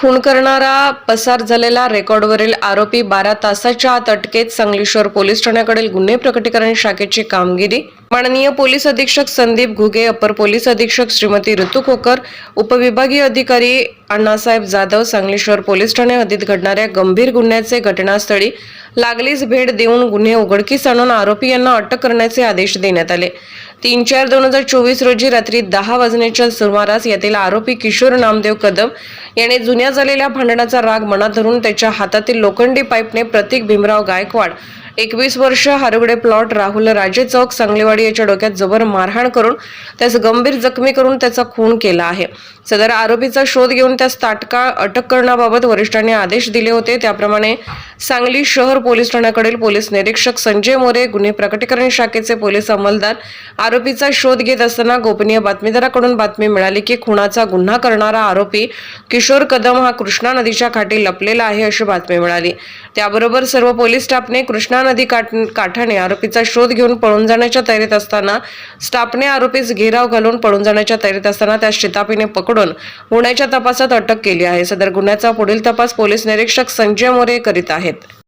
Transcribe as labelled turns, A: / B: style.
A: खून करणारा पसार झालेला रेकॉर्डवरील आरोपी बारा तासाच्या आत अटकेत सांगली शहर पोलीस ठाण्याकडील गुन्हे प्रकटीकरण शाखेची कामगिरी माननीय पोलीस अधीक्षक संदीप घुगे अपर पोलीस अधीक्षक श्रीमती ऋतू खोकर उपविभागीय अधिकारी अण्णासाहेब जाधव सांगली शहर पोलीस ठाणे हद्दीत घडणाऱ्या गंभीर गुन्ह्याचे घटनास्थळी लागलीच भेट देऊन गुन्हे उघडकीस आणून आरोपी यांना अटक करण्याचे आदेश देण्यात आले. तीन चार दोन हजार चोवीस रोजी रात्री दहा वाजण्याच्या सुमारास यातील आरोपी किशोर नामदेव कदम याने जुन्या झालेल्या भांडणाचा राग मनात धरून त्याच्या हातातील लोखंडी पाईपने प्रतीक भीमराव गायकवाड एकवीस वर्ष हारुगडे प्लॉट राहुल राजे चौक सांगलेवाडी याच्या डोक्यात जबर मारहाण करून त्यास गंभीर जखमी करून त्याचा खून केला आहे. सदर आरोपीचा शोध घेऊन त्यास तात्काळ अटक करण्याबाबत वरिष्ठांनी आदेश दिले होते. त्याप्रमाणे सांगली शहर पोलीस ठाण्याकडील पोलीस निरीक्षक संजय मोरे गुन्हे प्रकटीकरण शाखेचे पोलीस अंमलदार आरोपीचा शोध घेत असताना गोपनीय बातमीदाराकडून बातमी मिळाली की खुनाचा गुन्हा करणारा आरोपी किशोर कदम हा कृष्णा नदीच्या काठी लपलेला आहे अशी बातमी मिळाली. त्याबरोबर सर्व पोलीस स्टाफने कृष्णा नदी काठ काठाने आरोपीचा शोध घेऊन पळून जाण्याच्या तयारीत असताना स्टाफने आरोपीस घेराव घालून पळून जाण्याच्या तयारीत असताना त्या शितापीने पकडून गुन्ह्याच्या तपासात अटक केली आहे. सदर गुन्ह्याचा पुढील तपास पोलीस निरीक्षक संजय मोरे करीत आहेत